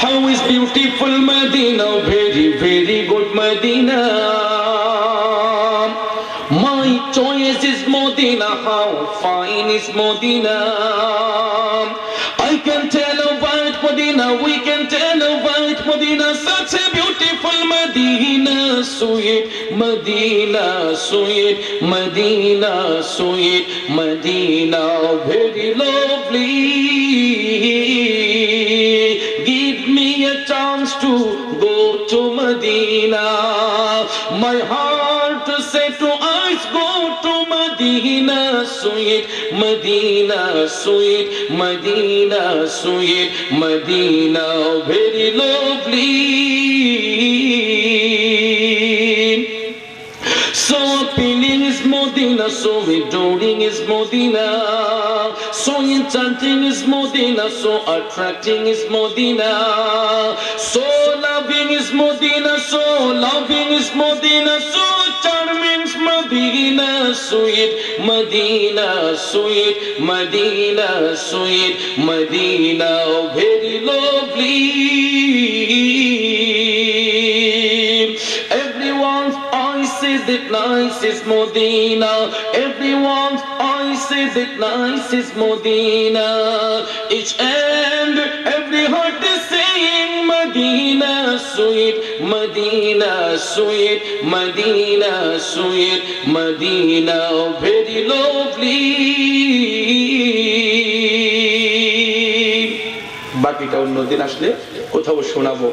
How is beautiful Medina, very, very good Medina. My choice is Medina, how fine is Medina. I can tell about Medina, we can tell about Medina, such a beautiful Medina, sweet Medina, sweet Medina, sweet Medina, very lovely. Me a chance to go to Medina. My heart said to us, go to Medina, sweet Medina, sweet Medina, sweet Medina, very lovely. So appealing is Modena, so adoring is Modena, so enchanting is Modena, so attracting is Modena, so loving is Modena, so loving is Modena, so charming is Medina, sweet Medina, sweet Medina, sweet Medina, very oh, say that nice is Medina. Everyone's eyes say that nice is Medina. Each and every heart is saying Medina, sweet Medina, sweet Medina, sweet Medina, very lovely. বাকিটা অন্যদিন আসলে কোথাও শোনাবো